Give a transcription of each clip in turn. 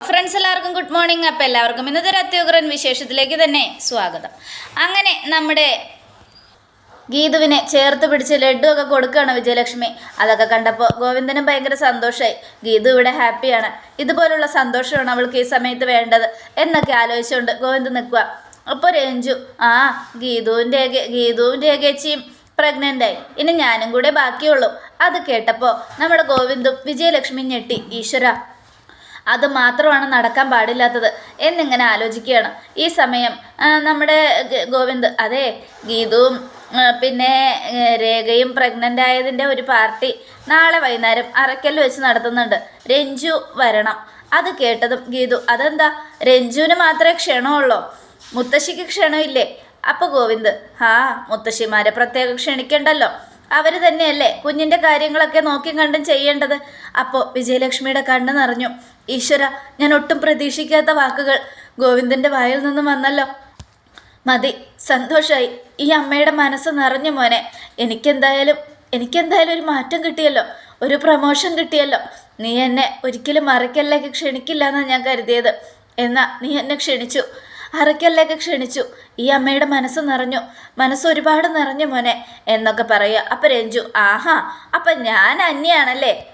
Friends എല്ലാവർക്കും good morning അപ്പം എല്ലാവർക്കും ഇന്നത്തെ ഒരു അത്യുഗ്രൻ വിശേഷത്തിലേക്ക് തന്നെ സ്വാഗതം. അങ്ങനെ നമ്മുടെ ഗീതുവിനെ ചേർത്ത് പിടിച്ച് ലഡു ഒക്കെ കൊടുക്കുകയാണ് വിജയലക്ഷ്മി. അതൊക്കെ കണ്ടപ്പോൾ ഗോവിന്ദനും ഭയങ്കര സന്തോഷമായി ഗീതു ഇവിടെ ഹാപ്പിയാണ്. ഇതുപോലുള്ള സന്തോഷമാണ് അവൾക്ക് ഈ സമയത്ത് വേണ്ടത് എന്നൊക്കെ ആലോചിച്ചുകൊണ്ട് ഗോവിന്ദ് നിൽക്കുക അപ്പോൾ രഞ്ജു ആ ഗീതുവിന്റെ ഗീതുവിന്റെ ഏകേച്ചിയും പ്രഗ്നന്റായി ഇനി ഞാനും കൂടെ ബാക്കിയുള്ളൂ. അത് കേട്ടപ്പോൾ നമ്മുടെ ഗോവിന്ദും വിജയലക്ഷ്മി ഞെട്ടി. ഈശ്വര അത് മാത്രമാണ് നടക്കാൻ പാടില്ലാത്തത്. എന്നിങ്ങനെ ആലോചിക്കുകയാണ്. ഈ സമയം നമ്മുടെ ഗോവിന്ദ് അതെ ഗീതുവും പിന്നെ രേഖയും പ്രഗ്നന്റ് ആയതിന്റെ ഒരു പാർട്ടി നാളെ വൈകുന്നേരം അറക്കൽ വെച്ച് നടത്തുന്നുണ്ട്. രഞ്ജു വരണം. അത് കേട്ടതും ഗീതു അതെന്താ? രഞ്ജുവിന് മാത്രമേ ക്ഷണമുള്ളൂ? മുത്തശ്ശിക്ക് ക്ഷണമില്ലേ? അപ്പോൾ ഗോവിന്ദ് ആ മുത്തശ്ശിമാരെ പ്രത്യേകം ക്ഷണിക്കണ്ടല്ലോ. അവർ തന്നെയല്ലേ കുഞ്ഞിന്റെ കാര്യങ്ങളൊക്കെ നോക്കി കണ്ടും ചെയ്യേണ്ടത്. അപ്പോൾ വിജയലക്ഷ്മിയുടെ കണ്ണ് നിറഞ്ഞു. ഈശ്വര ഞാൻ ഒട്ടും പ്രതീക്ഷിക്കാത്ത വാക്കുകൾ ഗോവിന്ദന്റെ വായിൽ നിന്നും വന്നല്ലോ. മതി സന്തോഷായി. ഈ അമ്മയുടെ മനസ്സ് നിറഞ്ഞു മോനെ. എനിക്കെന്തായാലും എനിക്കെന്തായാലും ഒരു മാറ്റം കിട്ടിയല്ലോ. ഒരു പ്രമോഷൻ കിട്ടിയല്ലോ. നീ എന്നെ ഒരിക്കലും മറക്കല്ലേക്ക് ക്ഷണിക്കില്ല എന്നാണ് ഞാൻ കരുതിയത്. എന്നാ നീ എന്നെ ക്ഷണിച്ചു. അറക്കല്ലേക്ക് ക്ഷണിച്ചു. ഈ അമ്മയുടെ മനസ്സ് നിറഞ്ഞു. മനസ്സ് ഒരുപാട് നിറഞ്ഞു മോനെ. എന്നൊക്കെ പറയുക. അപ്പം രഞ്ജു ആഹാ അപ്പം ഞാൻ അന്യാണല്ലേ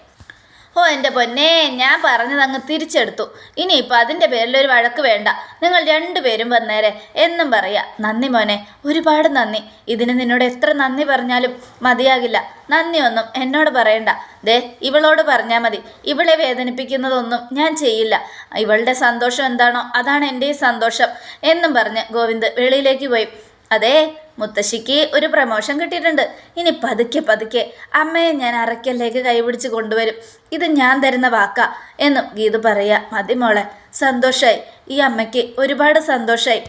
ഓ എന്റെ പൊന്നേ ഞാൻ പറഞ്ഞത് അങ്ങ് തിരിച്ചെടുത്തു. ഇനിയിപ്പോൾ അതിന്റെ പേരിലൊരു വഴക്ക് വേണ്ട. നിങ്ങൾ രണ്ടുപേരും വന്നേരെ എന്നും പറയാ. നന്ദി മോനെ ഒരുപാട് നന്ദി. ഇതിന് നിന്നോട് എത്ര നന്ദി പറഞ്ഞാലും മതിയാകില്ല. നന്ദിയൊന്നും എന്നോട് പറയണ്ട. ദേ ഇവളോട് പറഞ്ഞാൽ മതി. ഇവളെ വേദനിപ്പിക്കുന്നതൊന്നും ഞാൻ ചെയ്യില്ല. ഇവളുടെ സന്തോഷം എന്താണോ അതാണ് എന്റെ സന്തോഷം എന്നും പറഞ്ഞ് ഗോവിന്ദ് വെളിയിലേക്ക് പോയി. അതെ മുത്തശ്ശിക്ക് ഒരു പ്രമോഷൻ കിട്ടിയിട്ടുണ്ട്. ഇനി പതുക്കെ പതുക്കെ അമ്മയെ ഞാൻ അറയ്ക്കലേക്ക് കൈപിടിച്ച് കൊണ്ടുവരും. ഇത് ഞാൻ തരുന്ന വാക്ക എന്നും ഗീതു പറയുക മതി മോളെ. സന്തോഷമായി ഈ അമ്മയ്ക്ക് ഒരുപാട് സന്തോഷമായി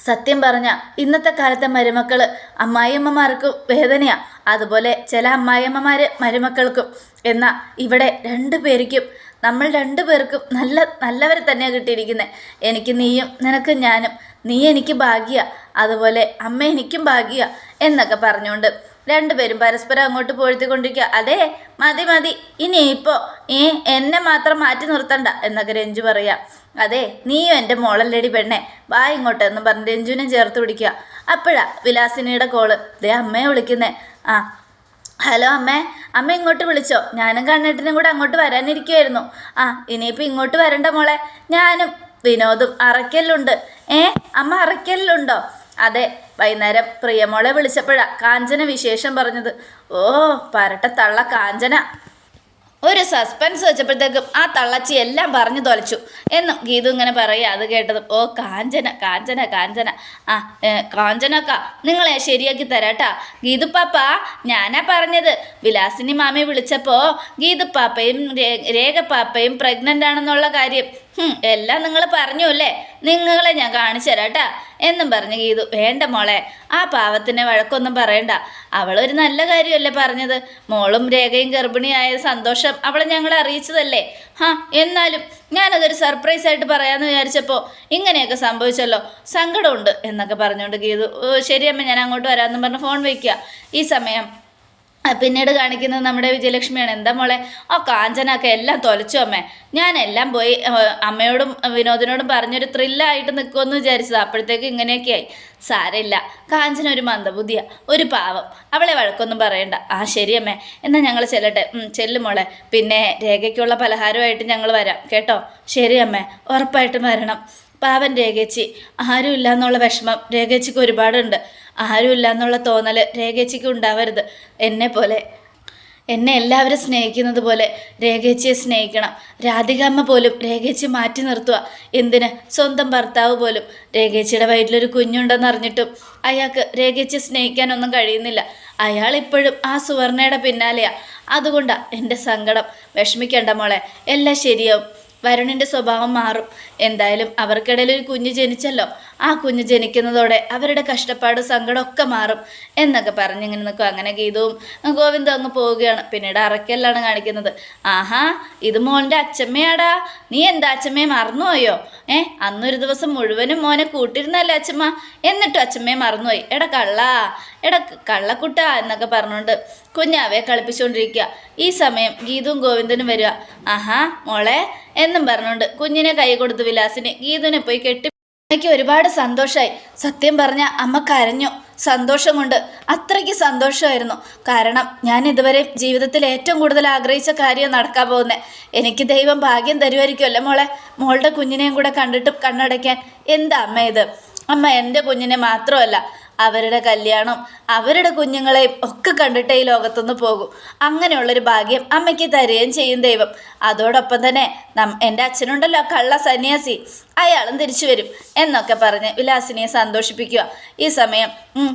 സത്യം പറഞ്ഞ ഇന്നത്തെ കാലത്തെ മരുമക്കൾ അമ്മായിയമ്മമാർക്കും വേദനയാ. അതുപോലെ ചില അമ്മായിയമ്മമാർ മരുമക്കൾക്കും. എന്നാൽ ഇവിടെ രണ്ടു പേർക്കും നമ്മൾ രണ്ടു പേർക്കും നല്ല നല്ലവരെ തന്നെയാണ് കിട്ടിയിരിക്കുന്നത് എനിക്ക് നീയും നിനക്ക് ഞാനും. നീ എനിക്ക് ഭാഗ്യ അതുപോലെ അമ്മ എനിക്കും ഭാഗ്യ എന്നൊക്കെ പറഞ്ഞുകൊണ്ട് രണ്ടുപേരും പരസ്പരം അങ്ങോട്ട് പൊഴുത്തിക്കൊണ്ടിരിക്കുക. അതെ മതി മതി. ഇനി ഇപ്പോൾ ഏ എന്നെ മാത്രം മാറ്റി നിർത്തണ്ട എന്നൊക്കെ രഞ്ജു പറയാം. അതെ നീയും എന്റെ മോളല്ലടി പെണ്ണെ. വാ ഇങ്ങോട്ട് എന്ന് പറഞ്ഞ് രഞ്ജുവിനെ ചേർത്ത് പിടിക്കുക. അപ്പോഴാ വിലാസിനിയുടെ കോൾ. ദേ അമ്മയെ വിളിക്കുന്നേ. ആ ഹലോ അമ്മേ അമ്മ ഇങ്ങോട്ട് വിളിച്ചോ. ഞാനും കണ്ണേട്ടനും കൂടെ അങ്ങോട്ട് വരാനിരിക്കുമായിരുന്നു ആ ഇനിയിപ്പോൾ ഇങ്ങോട്ട് വരണ്ട മോളെ. ഞാനും വിനോദും അറയ്ക്കലുണ്ട് ഏ അമ്മ അറയ്ക്കലുണ്ടോ അതെ വൈകുന്നേരം പ്രിയമോളെ വിളിച്ചപ്പോഴാ കാഞ്ചന വിശേഷം പറഞ്ഞത്. ഓ പരട്ട തള്ള കാഞ്ചന. ഒരു സസ്പെൻസ് വെച്ചപ്പോഴത്തേക്കും ആ തള്ളച്ചി എല്ലാം പറഞ്ഞു തൊലച്ചു. എന്നും ഗീതു ഇങ്ങനെ പറയുക അത് കേട്ടതും ഓ കാഞ്ചന കാഞ്ചന കാഞ്ചന. ആ കാഞ്ചനക്ക നിങ്ങളെ ശരിയാക്കി തരാട്ടാ. ഗീതു പാപ്പ ഞാനാ പറഞ്ഞത്. വിലാസിനി മാമി വിളിച്ചപ്പോൾ ഗീതുപ്പാപ്പയും രേഖ പാപ്പയും പ്രഗ്നന്റ് ആണെന്നുള്ള കാര്യം. എല്ലാം നിങ്ങൾ പറഞ്ഞു അല്ലേ നിങ്ങളെ ഞാൻ കാണിച്ചു തരാട്ടാ. എന്നും പറഞ്ഞ് ഗീതു വേണ്ട മോളെ ആ പാവത്തിനെ വഴക്കൊന്നും പറയണ്ട. അവളൊരു നല്ല കാര്യമല്ലേ പറഞ്ഞത്? മോളും രേഖയും ഗർഭിണിയായ സന്തോഷം അവളെ ഞങ്ങളെ അറിയിച്ചതല്ലേ? ഹാ എന്നാലും ഞാനതൊരു സർപ്രൈസ് ആയിട്ട് പറയാമെന്ന് വിചാരിച്ചപ്പോൾ ഇങ്ങനെയൊക്കെ സംഭവിച്ചല്ലോ. സങ്കടമുണ്ട് എന്നൊക്കെ പറഞ്ഞുകൊണ്ട് ഗീതു ശരി അമ്മ ഞാൻ അങ്ങോട്ട് വരാമെന്നും പറഞ്ഞ് ഫോൺ വയ്ക്കുക. ഈ സമയം പിന്നീട് കാണിക്കുന്നത് നമ്മുടെ വിജയലക്ഷ്മിയാണ്. എന്താ മോളെ? ആ കാഞ്ചനൊക്കെ എല്ലാം തൊലച്ചു അമ്മേ. ഞാനെല്ലാം പോയി അമ്മയോടും വിനോദിനോടും പറഞ്ഞൊരു ത്രില്ലായിട്ട് നിൽക്കുമെന്ന് വിചാരിച്ചത്. അപ്പോഴത്തേക്ക് ഇങ്ങനെയൊക്കെയായി. സാരമില്ല. കാഞ്ചന ഒരു മന്ദബുദ്ധിയാ. ഒരു പാവം. അവളെ വഴക്കൊന്നും പറയണ്ട. ആ ശരി അമ്മേ. എന്നാൽ ഞങ്ങൾ ചെല്ലട്ടെ. ചെല്ലു മോളെ. പിന്നെ രേഖയ്ക്കുള്ള പലഹാരമായിട്ട് ഞങ്ങൾ വരാം. കേട്ടോ? ശരി അമ്മേ. ഉറപ്പായിട്ടും വരണം. പാവൻ രേഖച്ചി. ആരുമില്ല എന്നുള്ള വിഷമം. രേഖച്ചിക്ക് ഒരുപാടുണ്ട്. ആരുമില്ല എന്നുള്ള തോന്നൽ രേഖേച്ചിക്ക് ഉണ്ടാവരുത്. എന്നെ പോലെ. എന്നെ എല്ലാവരും സ്നേഹിക്കുന്നത് പോലെ രേഖേച്ചിയെ സ്നേഹിക്കണം. രാധികാമ്മ പോലും രേഖേച്ചി മാറ്റി നിർത്തുക എന്തിന്? സ്വന്തം ഭർത്താവ് പോലും. രേഖേച്ചിയുടെ വയറ്റിലൊരു കുഞ്ഞുണ്ടെന്ന് അറിഞ്ഞിട്ടും അയാൾക്ക് രേഖേച്ചിയെ സ്നേഹിക്കാനൊന്നും കഴിയുന്നില്ല. അയാൾ ഇപ്പോഴും ആ സുവർണയുടെ പിന്നാലെയാ. അതുകൊണ്ടാ എന്റെ സങ്കടം. വിഷമിക്കേണ്ട മോളെ. എല്ലാം ശരിയാവും. വരുണിന്റെ സ്വഭാവം മാറും. എന്തായാലും അവർക്കിടയിൽ ഒരു കുഞ്ഞ് ജനിച്ചല്ലോ. ആ കുഞ്ഞ് ജനിക്കുന്നതോടെ അവരുടെ കഷ്ടപ്പാട് സങ്കടമൊക്കെ മാറും എന്നൊക്കെ പറഞ്ഞിങ്ങനെ നിൽക്കും. അങ്ങനെ ഗീതവും ഗോവിന്ദും അങ്ങ് പോവുകയാണ്. പിന്നീട് അറക്കല്ലാണ് കാണിക്കുന്നത്. ആഹാ ഇത് മോന്റെ അച്ഛമ്മയാടാ. നീ എന്താ അച്ഛമ്മയെ മറന്നുപോയോ? ഏ അന്നൊരു ദിവസം മുഴുവനും മോനെ കൂട്ടിരുന്നല്ലേ അച്ഛമ്മ? എന്നിട്ടും അച്ഛമ്മയെ മറന്നുപോയി. എടാ കള്ളാ എടാ കള്ളക്കുട്ട എന്നൊക്കെ പറഞ്ഞുകൊണ്ട് കുഞ്ഞാവെ കളിപ്പിച്ചുകൊണ്ടിരിക്കുക. ഈ സമയം ഗീതും ഗോവിന്ദനും വരിക. ആഹാ മോളെ എന്നും പറഞ്ഞുകൊണ്ട് കുഞ്ഞിനെ കൈ കൊടുത്ത് വിലാസിനെ. ഗീതുവിനെ പോയി കെട്ടി എനിക്ക് ഒരുപാട് സന്തോഷമായി സത്യം പറഞ്ഞ അമ്മ കരഞ്ഞു. സന്തോഷം കൊണ്ട് അത്രയ്ക്ക് സന്തോഷമായിരുന്നു. കാരണം ഞാൻ ഇതുവരെ ജീവിതത്തിൽ ഏറ്റവും കൂടുതൽ ആഗ്രഹിച്ച കാര്യം നടക്കാൻ പോകുന്നത്. എനിക്ക് ദൈവം ഭാഗ്യം തരുമായിരിക്കുമല്ലോ മോളെ. മോളുടെ കുഞ്ഞിനെയും കൂടെ കണ്ടിട്ട് കണ്ണടയ്ക്കാൻ. എന്താ അമ്മ ഇത്? അമ്മ എന്റെ കുഞ്ഞിനെ മാത്രമല്ല അവരുടെ കല്യാണം അവരുടെ കുഞ്ഞുങ്ങളെയും ഒക്കെ കണ്ടിട്ട് ഈ ലോകത്തുനിന്ന് പോകും. അങ്ങനെയുള്ളൊരു ഭാഗ്യം അമ്മയ്ക്ക് തരുകയും ചെയ്യും ദൈവം. അതോടൊപ്പം തന്നെ നം എന്റെ അച്ഛനുണ്ടല്ലോ കള്ള സന്യാസി. അയാളും തിരിച്ചു വരും എന്നൊക്കെ പറഞ്ഞ് വിലാസിനിയെ സന്തോഷിപ്പിക്കുക. ഈ സമയം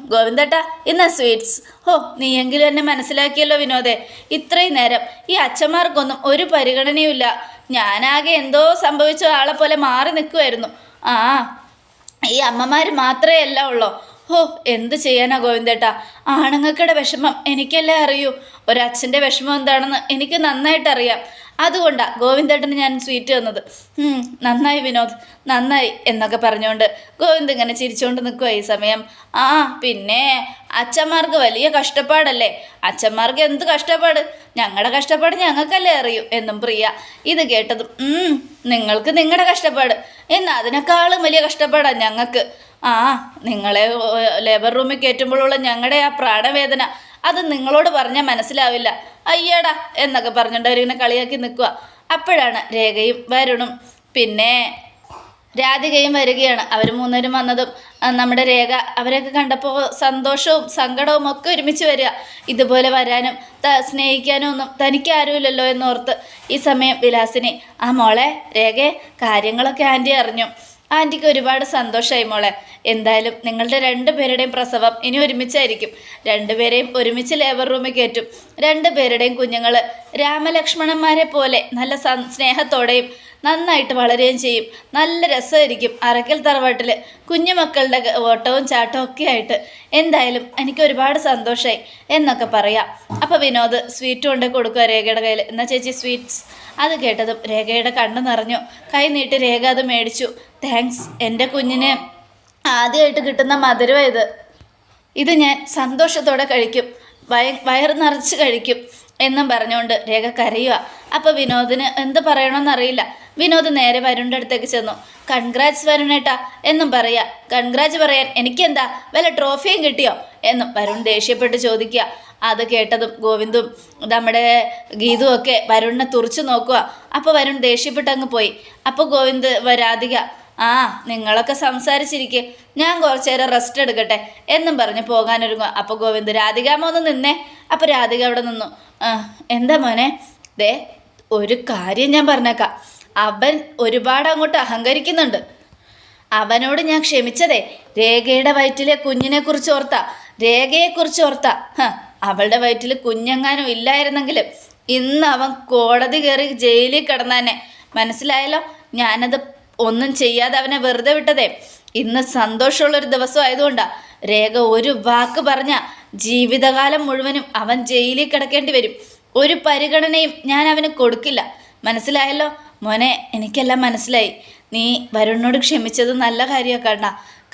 ഗോവിന്ദട്ട ഇന്ന് സ്വീറ്റ്സ്. ഹോ നീയെങ്കിലും എന്നെ മനസ്സിലാക്കിയല്ലോ വിനോദേ. ഇത്രയും നേരം ഈ അച്ഛന്മാർക്കൊന്നും ഒരു പരിഗണനയുമില്ല. ഞാനാകെ എന്തോ സംഭവിച്ച ആളെ പോലെ മാറി നിൽക്കുമായിരുന്നു ആ ഈ അമ്മമാർ മാത്രമേ അല്ല ഉള്ളൂ? ഓ എന്ത് ചെയ്യാനാ ഗോവിന്ദേട്ടാ? ആണുങ്ങൾക്കുടെ വിഷമം എനിക്കല്ലേ അറിയൂ? ഒരച്ഛന്റെ വിഷമം എന്താണെന്ന് എനിക്ക് നന്നായിട്ട് അറിയാം അതുകൊണ്ടാ ഗോവിന്ദേട്ടന് ഞാൻ സ്വീറ്റ് തന്നത്. നന്നായി വിനോദ് നന്നായി എന്നൊക്കെ പറഞ്ഞുകൊണ്ട് ഗോവിന്ദ് ഇങ്ങനെ ചിരിച്ചുകൊണ്ട് നിൽക്കുക ഈ സമയം. ആ പിന്നെ അച്ഛന്മാർക്ക് വലിയ കഷ്ടപ്പാടല്ലേ? അച്ഛന്മാർക്ക് എന്ത് കഷ്ടപ്പാട്? ഞങ്ങളുടെ കഷ്ടപ്പാട് ഞങ്ങൾക്കല്ലേ അറിയൂ എന്നും പ്രിയ. ഇത് കേട്ടതും "ഉം, നിങ്ങൾക്ക് നിങ്ങളുടെ കഷ്ടപ്പാട്. എന്നാൽ അതിനേക്കാളും വലിയ കഷ്ടപ്പാടാണ് ഞങ്ങൾക്ക്. ആ നിങ്ങളെ ലേബർ റൂമിൽ കയറ്റുമ്പോഴുള്ള ഞങ്ങളുടെ ആ പ്രാണവേദന അത് നിങ്ങളോട് പറഞ്ഞാൽ മനസ്സിലാവില്ല. അയ്യടാ എന്നൊക്കെ പറഞ്ഞിട്ട് അവരിങ്ങനെ കളിയാക്കി നിൽക്കുക അപ്പോഴാണ് രേഖയും വരുണും. പിന്നെ രാധികയും വരികയാണ്. അവർ മൂന്നുപേരും വന്നതും നമ്മുടെ രേഖ. അവരൊക്കെ കണ്ടപ്പോൾ സന്തോഷവും സങ്കടവും ഒക്കെ ഒരുമിച്ച് വരിക. ഇതുപോലെ വരാനും സ്നേഹിക്കാനും ഒന്നും തനിക്ക് ആരുമില്ലല്ലോ എന്നോർത്ത് ഈ സമയം വിലാസിനി ആ മോളെ രേഖയെ കാര്യങ്ങളൊക്കെ ആന്റി അറിഞ്ഞു. ആന്റിക്ക് ഒരുപാട് സന്തോഷമായി മോളെ. എന്തായാലും നിങ്ങളുടെ രണ്ടുപേരുടെയും പ്രസവം ഇനി ഒരുമിച്ചായിരിക്കും. രണ്ടുപേരെയും ഒരുമിച്ച് ലേബർ റൂമിൽ കയറ്റും. രണ്ടുപേരുടെയും കുഞ്ഞുങ്ങൾ രാമലക്ഷ്മണന്മാരെ പോലെ നല്ല സ്നേഹത്തോടെയും നന്നായിട്ട് വളരുകയും ചെയ്യും. നല്ല രസമായിരിക്കും അറക്കൽ തറവാട്ടിൽ കുഞ്ഞുമക്കളുടെ ഓട്ടവും ചാട്ടവും ഒക്കെ ആയിട്ട്. എന്തായാലും എനിക്ക് ഒരുപാട് സന്തോഷമായി എന്നൊക്കെ പറയാം. അപ്പോൾ വിനോദ് സ്വീറ്റ് കൊണ്ട് കൊടുക്കുക രേഖയുടെ കയ്യിൽ എന്നാ ചേച്ചി സ്വീറ്റ്സ്? അത് കേട്ടതും രേഖയുടെ കണ്ണ് നിറഞ്ഞു. കൈ നീട്ടി രേഖ അത് മേടിച്ചു. താങ്ക്സ് എന്റെ കുഞ്ഞിന് ആദ്യമായിട്ട് കിട്ടുന്ന മധുരം ഇത്. ഇത് ഞാൻ സന്തോഷത്തോടെ കഴിക്കും. വയ വയറ് നിറച്ച് കഴിക്കും എന്നും പറഞ്ഞുകൊണ്ട് രേഖ കരയുക അപ്പോൾ വിനോദിന് എന്ത് പറയണമെന്നറിയില്ല വിനോദ് നേരെ വരുണിന്റെ അടുത്തേക്ക് ചെന്നു. കൺഗ്രാറ്റ്സ് വരുണേട്ടാ എന്നും പറയാ. കൺഗ്രാറ്റ്സ് പറയാൻ എനിക്കെന്താ? വല്ല ട്രോഫിയും കിട്ടിയോ? എന്നും വരുൺ ദേഷ്യപ്പെട്ട് ചോദിക്കുക. അത് കേട്ടതും ഗോവിന്ദും നമ്മുടെ ഗീതും ഒക്കെ വരുണിനെ തുറച്ചു നോക്കുക. അപ്പോൾ വരുൺ ദേഷ്യപ്പെട്ട് അങ്ങ് പോയി. അപ്പോൾ ഗോവിന്ദ് വരാധിക ആ നിങ്ങളൊക്കെ സംസാരിച്ചിരിക്കെ. ഞാൻ കുറച്ചു നേരം റെസ്റ്റ് എടുക്കട്ടെ എന്നും പറഞ്ഞ് പോകാനൊരുങ്ങുക. അപ്പോൾ ഗോവിന്ദ് രാധികാമ്മ ഒന്ന് നിന്നേ. അപ്പോൾ രാധിക അവിടെ നിന്നു. എന്താ മോനെ? ദേ ഒരു കാര്യം ഞാൻ പറഞ്ഞേക്കാം. അവൻ ഒരുപാട് അങ്ങോട്ട് അഹങ്കരിക്കുന്നുണ്ട്. അവനോട് ഞാൻ ക്ഷമിച്ചതേ. രേഖയുടെ വയറ്റിലെ കുഞ്ഞിനെ കുറിച്ച് ഓർത്ത. രേഖയെക്കുറിച്ച് ഓർത്ത. അവളുടെ വയറ്റിൽ കുഞ്ഞെങ്ങാനും ഇല്ലായിരുന്നെങ്കിൽ ഇന്ന് അവൻ കോടതി കയറി ജയിലിൽ കിടന്നാനെ. മനസ്സിലായല്ലോ? ഞാനത് ഒന്നും ചെയ്യാതെ അവനെ വെറുതെ വിട്ടതേ. ഇന്ന് സന്തോഷമുള്ളൊരു ദിവസം ആയതുകൊണ്ടാ. രേഖ ഒരു വാക്ക് പറഞ്ഞ ജീവിതകാലം മുഴുവനും അവൻ ജയിലിൽ കിടക്കേണ്ടി വരും. ഒരു പരിഗണനയും ഞാൻ അവന് കൊടുക്കില്ല. മനസ്സിലായല്ലോ? മോനെ എനിക്കെല്ലാം മനസ്സിലായി. നീ വരുണിനോട് ക്ഷമിച്ചത് നല്ല കാര്യമൊക്കെ കണ്ട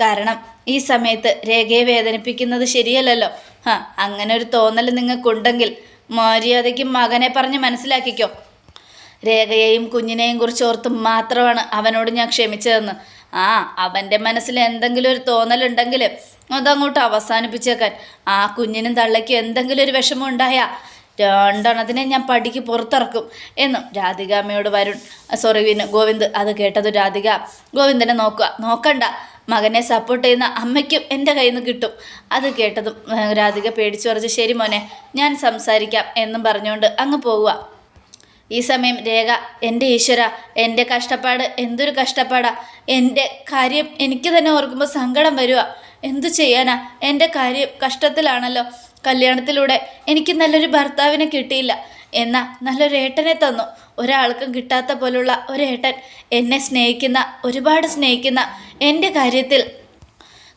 കാരണം ഈ സമയത്ത് രേഖയെ വേദനിപ്പിക്കുന്നത് ശരിയല്ലല്ലോ. ആ അങ്ങനെ ഒരു തോന്നൽ നിങ്ങൾക്കുണ്ടെങ്കിൽ മര്യാദയ്ക്ക് മകനെ പറഞ്ഞ് മനസ്സിലാക്കിക്കോ. രേഖയെയും കുഞ്ഞിനെയും കുറിച്ച് ഓർത്ത് മാത്രമാണ് അവനോട് ഞാൻ ക്ഷമിച്ചതെന്ന്. ആ അവന്റെ മനസ്സിൽ എന്തെങ്കിലും ഒരു തോന്നലുണ്ടെങ്കിൽ അതങ്ങോട്ട് അവസാനിപ്പിച്ചേക്കാൻ. ആ കുഞ്ഞിനും തള്ളയ്ക്കും എന്തെങ്കിലും ഒരു വിഷമം ഉണ്ടായാൽ രണ്ടെണ്ണത്തിനെ ഞാൻ പടിക്ക് പുറത്തിറക്കും എന്നും രാധികാമ്മയോട് വരുൺ സോറി വിന് ഗോവിന്ദ് അത് കേട്ടത് രാധിക. ഗോവിന്ദനെ നോക്കുക. നോക്കണ്ട. മകനെ സപ്പോർട്ട് ചെയ്യുന്ന അമ്മയ്ക്കും എന്റെ കയ്യിൽ നിന്ന് കിട്ടും. അത് കേട്ടതും രാധിക പേടിച്ചു പറഞ്ഞു ശരി മോനെ ഞാൻ സംസാരിക്കാം എന്നും പറഞ്ഞുകൊണ്ട് അങ്ങ് പോവുക. ഈ സമയം രേഖ എന്റെ ഈശ്വര എന്റെ കഷ്ടപ്പാട് എന്തൊരു കഷ്ടപ്പാടാ. എന്റെ കാര്യം എനിക്ക് തന്നെ ഓർക്കുമ്പോൾ സങ്കടം വരിക എന്തു ചെയ്യാനാ? എന്റെ കാര്യം കഷ്ടത്തിലാണല്ലോ. കല്യാണത്തിലൂടെ എനിക്ക് നല്ലൊരു ഭർത്താവിനെ കിട്ടിയില്ല. എന്നാൽ നല്ലൊരു ഏട്ടനെ തന്നു. ഒരാൾക്കും കിട്ടാത്ത പോലുള്ള ഏട്ടൻ എന്നെ സ്നേഹിക്കുന്ന ഒരുപാട് സ്നേഹിക്കുന്ന എന്റെ കാര്യത്തിൽ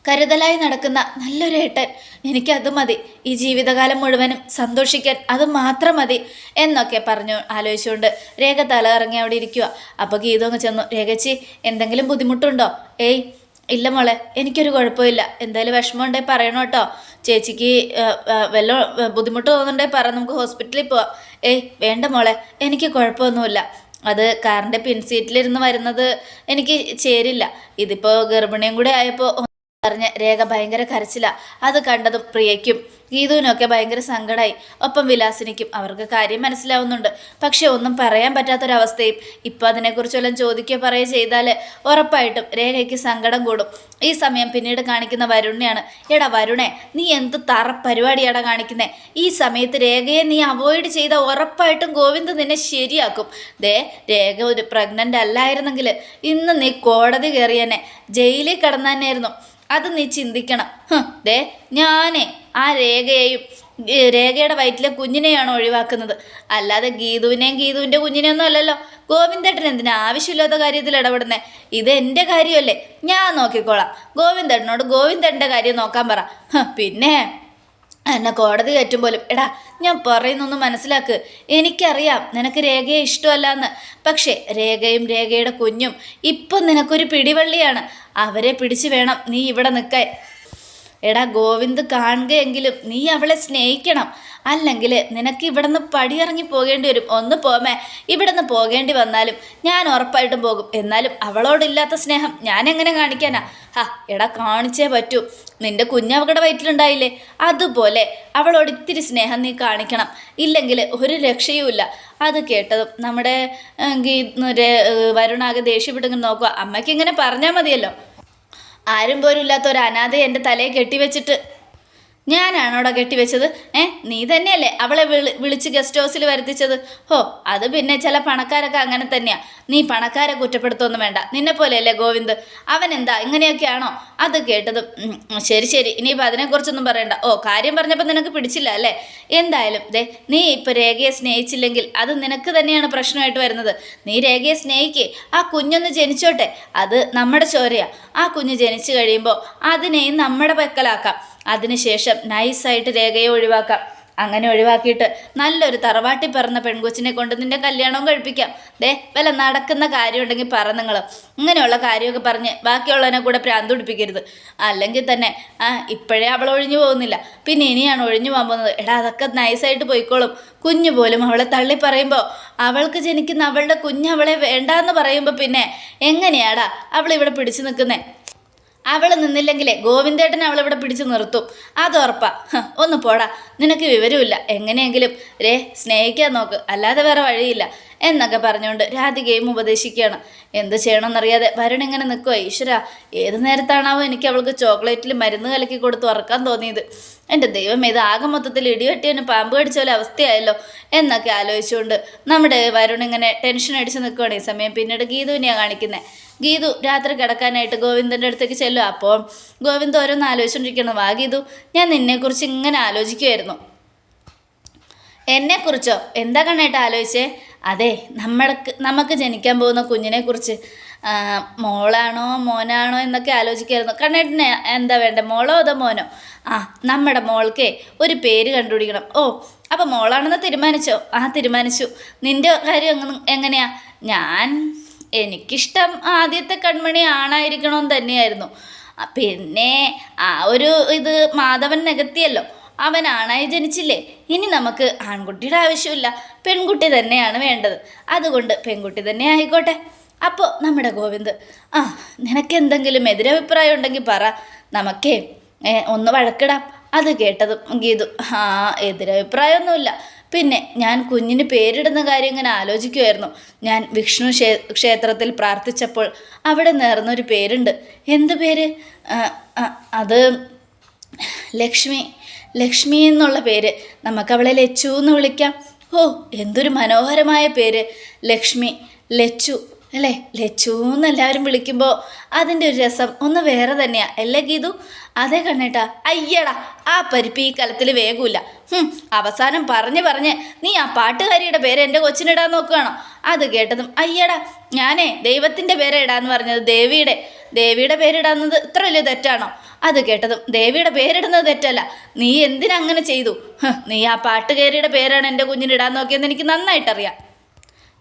കരുതലായി നടക്കുന്ന നല്ലൊരു ഏട്ടൻ എനിക്കത് മതി. ഈ ജീവിതകാലം മുഴുവനും സന്തോഷിക്കാൻ അത് മാത്രം മതി എന്നൊക്കെ പറഞ്ഞു ആലോചിച്ചുകൊണ്ട് രേഖ തല ഇറങ്ങി അവിടെ ഇരിക്കുക അപ്പോൾ ഗീതങ്ങ് ചെന്നു. രേഖച്ചി എന്തെങ്കിലും ബുദ്ധിമുട്ടുണ്ടോ? ഏയ് ഇല്ല മോളെ എനിക്കൊരു കുഴപ്പമില്ല. എന്തായാലും വിഷമം ഉണ്ടെങ്കിൽ പറയണം കേട്ടോ. ചേച്ചിക്ക് വല്ല ബുദ്ധിമുട്ട് തോന്നുന്നുണ്ടെങ്കിൽ പറ നമുക്ക് ഹോസ്പിറ്റലിൽ പോവാം. ഏയ് വേണ്ട മോളെ എനിക്ക് കുഴപ്പമൊന്നുമില്ല. അത് കാറിന്റെ പിൻസീറ്റിലിരുന്ന് വരുന്നത് എനിക്ക് ചേരില്ല. ഇതിപ്പോൾ ഗർഭിണിയും കൂടെ ആയപ്പോൾ പറഞ്ഞ് രേഖ ഭയങ്കര കരച്ചില. അത് കണ്ടതും പ്രിയയ്ക്കും. ഗീതുവിനൊക്കെ ഭയങ്കര സങ്കടമായി ഒപ്പം വിലാസിനിക്കും അവർക്ക് കാര്യം മനസ്സിലാവുന്നുണ്ട്. പക്ഷെ ഒന്നും പറയാൻ പറ്റാത്തൊരവസ്ഥയും ഇപ്പം അതിനെക്കുറിച്ചെല്ലാം ചോദിക്കുകയോ പറയുകയോ ചെയ്താൽ ഉറപ്പായിട്ടും രേഖയ്ക്ക് സങ്കടം കൂടും. ഈ സമയം പിന്നീട് കാണിക്കുന്ന വരുണിനെയാണ്. എടാ വരുണേ നീ എന്ത് തറ പരിപാടിയാടാ കാണിക്കുന്നേ? ഈ സമയത്ത് രേഖയെ നീ അവോയ്ഡ് ചെയ്ത ഉറപ്പായിട്ടും ഗോവിന്ദ് നിന്നെ ശരിയാക്കും. ദേ രേഖ ഒരു പ്രഗ്നന്റ് അല്ലായിരുന്നെങ്കിൽ ഇന്ന് നീ കോടതി കയറിയെന്നെ ജയിലിൽ കിടന്നായിരുന്നു അത് നീ ചിന്തിക്കണം. ദേ ഞാനേ ആ രേഖയെയും രേഖയുടെ വയറ്റിലെ കുഞ്ഞിനെയാണ് ഒഴിവാക്കുന്നത്. അല്ലാതെ ഗീതുവിനെയും ഗീതുവിന്റെ കുഞ്ഞിനെയൊന്നും അല്ലല്ലോ. ഗോവിന്ദേട്ടൻ എന്തിനാ ആവശ്യമില്ലാത്ത കാര്യത്തിൽ ഇടപെടുന്നേ? ഇത് എന്റെ കാര്യമല്ലേ? ഞാൻ നോക്കിക്കോളാം. ഗോവിന്ദേട്ടനോട് ഗോവിന്ദേട്ടന്റെ കാര്യം നോക്കാൻ പറ. പിന്നെ? എന്നെ കോടതി കയറ്റും പോലും. എടാ ഞാൻ പറയുന്നൊന്ന് മനസ്സിലാക്ക്. എനിക്കറിയാം നിനക്ക് രേഖയെ ഇഷ്ടമല്ല എന്ന് പക്ഷേ രേഖയും രേഖയുടെ കുഞ്ഞും ഇപ്പം നിനക്കൊരു പിടിവള്ളിയാണ്. അവരെ പിടിച്ചു വേണം നീ ഇവിടെ നിൽക്കാൻ. എടാ ഗോവിന്ദ് കാണുകയെങ്കിലും നീ അവളെ സ്നേഹിക്കണം. അല്ലെങ്കിൽ നിനക്ക് ഇവിടുന്ന് പടിയിറങ്ങി പോകേണ്ടി വരും. ഒന്ന് പോമേ. ഇവിടുന്ന് പോകേണ്ടി വന്നാലും ഞാൻ ഉറപ്പായിട്ടും പോകും. എന്നാലും അവളോടില്ലാത്ത സ്നേഹം ഞാൻ എങ്ങനെ കാണിക്കാനാ? ഹാ എടാ കാണിച്ചേ പറ്റൂ. നിന്റെ കുഞ്ഞവകടെ വയറ്റിലുണ്ടായില്ലേ? അതുപോലെ അവളോട് ഇത്തിരി സ്നേഹം നീ കാണിക്കണം. ഇല്ലെങ്കിൽ ഒരു രക്ഷയുമില്ല. അത് കേട്ടതും നമ്മുടെ ഗീ വരുണാകെ ദേഷ്യപ്പെട്ടെങ്കിൽ നോക്കുക. അമ്മയ്ക്ക് ഇങ്ങനെ പറഞ്ഞാൽ മതിയല്ലോ. ആരും പോലും ഇല്ലാത്ത ഒരു അനാഥയെ എന്റെ തലയെ കെട്ടിവെച്ചിട്ട് ഞാനാണോടാ കെട്ടിവെച്ചത്. ഏ നീ തന്നെയല്ലേ അവളെ വിളി വിളിച്ച് ഗസ്റ്റ് ഹൗസിൽ വരുത്തിച്ചത്? ഹോ അത് പിന്നെ ചില പണക്കാരൊക്കെ അങ്ങനെ തന്നെയാ. നീ പണക്കാരെ കുറ്റപ്പെടുത്തൊന്നും വേണ്ട. നിന്നെ പോലെയല്ലേ ഗോവിന്ദ്? അവൻ എന്താ ഇങ്ങനെയൊക്കെയാണോ? അത് കേട്ടത് ശരി ശരി. ഇനിയിപ്പോൾ അതിനെക്കുറിച്ചൊന്നും പറയണ്ട. ഓ കാര്യം പറഞ്ഞപ്പോൾ നിനക്ക് പിടിച്ചില്ല അല്ലേ? എന്തായാലും ദേ നീ ഇപ്പോൾ രേഖയെ സ്നേഹിച്ചില്ലെങ്കിൽ അത് നിനക്ക് തന്നെയാണ് പ്രശ്നമായിട്ട് വരുന്നത്. നീ രേഖയെ സ്നേഹിക്കേ. ആ കുഞ്ഞൊന്ന് ജനിച്ചോട്ടെ. അത് നമ്മുടെ ചോരയാ. ആ കുഞ്ഞ് ജനിച്ചു കഴിയുമ്പോൾ അതിനെയും നമ്മുടെ പക്കലാക്കാം. അതിനുശേഷം നൈസായിട്ട് രേഖയെ ഒഴിവാക്കാം. അങ്ങനെ ഒഴിവാക്കിയിട്ട് നല്ലൊരു തറവാട്ടി പിറന്ന പെൺകൊച്ചിനെ കൊണ്ട് നിന്റെ കല്യാണവും കഴിപ്പിക്കാം. ദേ വല്ല നടക്കുന്ന കാര്യം ഉണ്ടെങ്കിൽ പറ നിങ്ങൾ ഇങ്ങനെയുള്ള കാര്യമൊക്കെ പറഞ്ഞ് ബാക്കിയുള്ളവനെ കൂടെ പ്രാന്ത് പിടിപ്പിക്കരുത്. അല്ലെങ്കിൽ തന്നെ ആ ഇപ്പോഴേ അവൾ ഒഴിഞ്ഞു പോകുന്നില്ല. പിന്നെ ഇനിയാണ് ഒഴിഞ്ഞു പോകാൻ പോകുന്നത്. എടാ അതൊക്കെ നൈസായിട്ട് പോയിക്കോളും. കുഞ്ഞു പോലും അവളെ തള്ളി പറയുമ്പോൾ അവൾക്ക് ജനിക്കുന്ന അവളുടെ കുഞ്ഞ് അവളെ വേണ്ടാന്ന് പറയുമ്പോൾ പിന്നെ എങ്ങനെയാടാ അവൾ ഇവിടെ പിടിച്ചു നിൽക്കുന്നേ? അവൾ നിന്നില്ലെങ്കിലേ ഗോവിന്ദേട്ടൻ അവളിവിടെ പിടിച്ചു നിർത്തും. അത് ഉറപ്പാ. ഒന്ന് പോടാ. നിനക്ക് വിവരമില്ല. എങ്ങനെയെങ്കിലും രേ സ്നേഹിക്കാൻ നോക്ക്. അല്ലാതെ വേറെ വഴിയില്ല. എന്നൊക്കെ പറഞ്ഞുകൊണ്ട് രാധികയും ഉപദേശിക്കുകയാണ്. എന്ത് ചെയ്യണമെന്നറിയാതെ വരുൺ ഇങ്ങനെ നിൽക്കുക ഈശ്വര ഏത് നേരത്താണാവോ എനിക്ക് അവൾക്ക് ചോക്ലേറ്റിൽ മരുന്ന് കലക്കി കൊടുത്ത് ഉറക്കാൻ തോന്നിയത്. എന്റെ ദൈവം ഇത് ആകെ മൊത്തത്തിൽ ഇടിവെട്ടിയവന് പാമ്പ് കടിച്ച പോലെ അവസ്ഥയായല്ലോ. എന്നൊക്കെ ആലോചിച്ചുകൊണ്ട് നമ്മുടെ വരുൺ ഇങ്ങനെ ടെൻഷൻ അടിച്ച് നിൽക്കുകയാണ് ഈ സമയം. പിന്നീട് ഗീതുവിനെയാണ് കാണിക്കുന്നത് ഗീതു രാത്രി കിടക്കാനായിട്ട് ഗോവിന്ദന്റെ അടുത്തേക്ക് ചെല്ലും. അപ്പോൾ ഗോവിന്ദ് ഓരോന്ന് ആലോചിച്ചുകൊണ്ടിരിക്കണം വാ ഗീതു ഞാൻ നിന്നെക്കുറിച്ച് ഇങ്ങനെ ആലോചിക്കുമായിരുന്നു എന്നെക്കുറിച്ചോ? എന്താ കണ്ണേട്ട് ആലോചിച്ചേ? അതെ നമ്മൾക്ക് നമുക്ക് ജനിക്കാൻ പോകുന്ന കുഞ്ഞിനെക്കുറിച്ച് മോളാണോ മോനാണോ എന്നൊക്കെ ആലോചിക്കായിരുന്നു കണ്ണേട്ടിന് എന്താ വേണ്ട മോളോ അതോ മോനോ? ആ നമ്മുടെ മോൾക്കേ ഒരു പേര് കണ്ടുപിടിക്കണം. ഓ അപ്പോൾ മോളാണെന്ന് തീരുമാനിച്ചോ? ആ തീരുമാനിച്ചു. നിന്റെ കാര്യം എങ്ങ- എങ്ങനെയാ? ഞാൻ എനിക്കിഷ്ടം ആദ്യത്തെ കൺമണി ആണായിരിക്കണമെന്ന് തന്നെയായിരുന്നു. പിന്നെ ആ ഒരു ഇത് മാധവൻ നികത്തിയല്ലോ. അവൻ ആണായി ജനിച്ചില്ലേ? ഇനി നമുക്ക് ആൺകുട്ടിയുടെ ആവശ്യമില്ല. പെൺകുട്ടി തന്നെയാണ് വേണ്ടത്. അതുകൊണ്ട് പെൺകുട്ടി തന്നെ ആയിക്കോട്ടെ. അപ്പോൾ നമ്മുടെ ഗോവിന്ദ് ആ നിനക്ക് എന്തെങ്കിലും എതിരഭിപ്രായം ഉണ്ടെങ്കിൽ പറ. നമുക്കേ ഒന്ന് വഴക്കിടാം. അത് കേട്ടതും ഗീതു ആ എതിരഭിപ്രായമൊന്നുമില്ല. പിന്നെ ഞാൻ കുഞ്ഞിന് പേരിടുന്ന കാര്യം ഇങ്ങനെ ആലോചിക്കുമായിരുന്നു ഞാൻ വിഷ്ണു ക്ഷേ ക്ഷേത്രത്തിൽ പ്രാർത്ഥിച്ചപ്പോൾ അവിടെ നേർന്നൊരു പേരുണ്ട്. എന്ത് പേര്? അത് ലക്ഷ്മി ലക്ഷ്മി എന്നുള്ള പേര്. നമുക്കവളെ ലച്ചു എന്ന് വിളിക്കാം. ഓ എന്തൊരു മനോഹരമായ പേര്. ലക്ഷ്മി ലച്ചു. അല്ലേ? ലച്ചൂന്ന് എന്നെല്ലാവരും വിളിക്കുമ്പോൾ അതിന്റെ ഒരു രസം ഒന്ന് വേറെ തന്നെയാ. അല്ലേ ഗീതു? അതേ കണ്ണേട്ടാ. അയ്യടാ ആ പരിപ്പ് ഈ കലത്തിൽ വേഗമില്ല അവസാനം പറഞ്ഞ് പറഞ്ഞ് നീ ആ പാട്ടുകാരിയുടെ പേര് എന്റെ കൊച്ചിനിടാൻ നോക്കുകയാണോ? അത് കേട്ടതും അയ്യടാ ഞാനേ ദൈവത്തിന്റെ പേരെ ഇടാന്ന് പറഞ്ഞത് ദേവിയുടെ. ദേവിയുടെ പേരിടാന്നത് ഇത്ര വലിയ തെറ്റാണോ? അത് കേട്ടതും ദേവിയുടെ പേരിടുന്നത് തെറ്റല്ല. നീ എന്തിനങ്ങനെ ചെയ്തു? നീ ആ പാട്ടുകാരിയുടെ പേരാണ് എന്റെ കുഞ്ഞിനിടാൻ നോക്കിയെന്ന് എനിക്ക് നന്നായിട്ടറിയാം.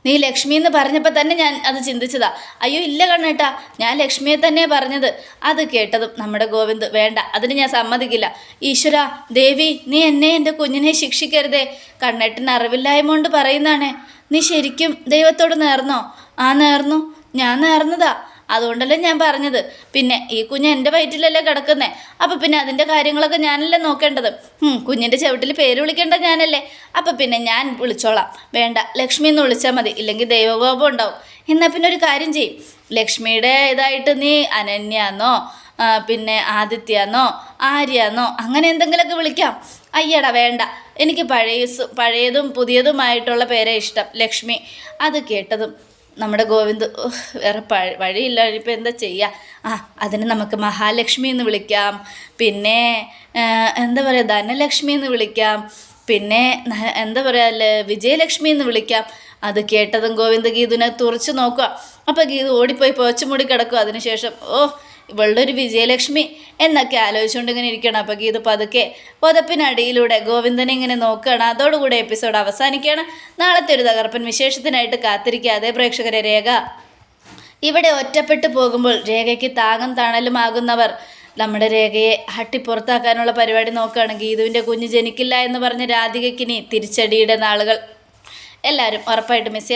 നീ ലക്ഷ്മി എന്ന് പറഞ്ഞപ്പോൾ തന്നെ ഞാൻ അത് ചിന്തിച്ചതാ. അയ്യോ ഇല്ല കണ്ണേട്ടാ ഞാൻ ലക്ഷ്മിയെ തന്നെ പറഞ്ഞത്. അത് കേട്ടതും നമ്മുടെ ഗോവിന്ദ് വേണ്ട അതിന് ഞാൻ സമ്മതിക്കില്ല. ഈശ്വര ദേവി നീ എന്നെ എന്റെ കുഞ്ഞിനെ ശിക്ഷിക്കരുതേ. കണ്ണേട്ടിന് അറിവില്ലായ്മ കൊണ്ട് പറയുന്നതാണേ. നീ ശരിക്കും ദൈവത്തോട് നേർന്നോ? ആ നേർന്നു. ഞാൻ നേർന്നതാ. അതുകൊണ്ടല്ലേ ഞാൻ പറഞ്ഞത്. പിന്നെ ഈ കുഞ്ഞ് എന്റെ വയറ്റിലല്ലേ കിടക്കുന്നേ. അപ്പം പിന്നെ അതിന്റെ കാര്യങ്ങളൊക്കെ ഞാനല്ലേ നോക്കേണ്ടത്. കുഞ്ഞിന്റെ ചവിട്ടിൽ പേര് വിളിക്കേണ്ട ഞാനല്ലേ. അപ്പം പിന്നെ ഞാൻ വിളിച്ചോളാം. വേണ്ട ലക്ഷ്മി എന്ന് വിളിച്ചാൽ മതി. ഇല്ലെങ്കിൽ ദൈവകോപം ഉണ്ടാവും. എന്നാൽ പിന്നെ ഒരു കാര്യം ചെയ്യും. ലക്ഷ്മിയുടെ ഇതായിട്ട് നീ അനന്യാന്നോ പിന്നെ ആദിത്യാന്നോ ആര്യാന്നോ അങ്ങനെ എന്തെങ്കിലുമൊക്കെ വിളിക്കാം. അയ്യടാ വേണ്ട. എനിക്ക് പഴയ പഴയതും പുതിയതുമായിട്ടുള്ള പേരെ ഇഷ്ടം. ലക്ഷ്മി. അത് കേട്ടതും നമ്മുടെ ഗോവിന്ദ് വേറെ വഴിയില്ല. ഇനിയിപ്പോൾ എന്താ ചെയ്യുക ആ അതിന് നമുക്ക് മഹാലക്ഷ്മി എന്ന് വിളിക്കാം. പിന്നെ എന്താ പറയുക ധനലക്ഷ്മി എന്ന് വിളിക്കാം. പിന്നെ എന്താ പറയുക വിജയലക്ഷ്മി എന്ന് വിളിക്കാം. അത് കേട്ടതും ഗോവിന്ദ് ഗീതുവിനെ തുറച്ചു നോക്കുക. അപ്പോൾ ഗീതു ഓടിപ്പോയി പോച്ചുമുടി കിടക്കും. അതിനുശേഷം ഓ ഇവളുടെ ഒരു വിജയലക്ഷ്മി എന്നൊക്കെ ആലോചിച്ചുകൊണ്ട് ഇങ്ങനെ ഇരിക്കണം അപ്പോൾ ഗീത പതുക്കെ പുതപ്പിനടിയിലൂടെ ഗോവിന്ദനെ ഇങ്ങനെ നോക്കുകയാണ്. അതോടുകൂടെ എപ്പിസോഡ് അവസാനിക്കുകയാണ്. നാളത്തെ ഒരു തകർപ്പൻ വിശേഷത്തിനായിട്ട് കാത്തിരിക്കാതെ പ്രേക്ഷകരെ രേഖ. ഇവിടെ ഒറ്റപ്പെട്ടു പോകുമ്പോൾ രേഖയ്ക്ക് താങ്ങും തണലുമാകുന്നവർ നമ്മുടെ രേഖയെ ഹട്ടി പുറത്താക്കാനുള്ള പരിപാടി നോക്കുകയാണ്. ഗീതുവിന്റെ കുഞ്ഞ് ജനിക്കില്ല എന്ന് പറഞ്ഞ രാധികയ്ക്കിനി തിരിച്ചടിയുടെ നാളുകൾ. എല്ലാവരും ഉറപ്പായിട്ട് മിസ്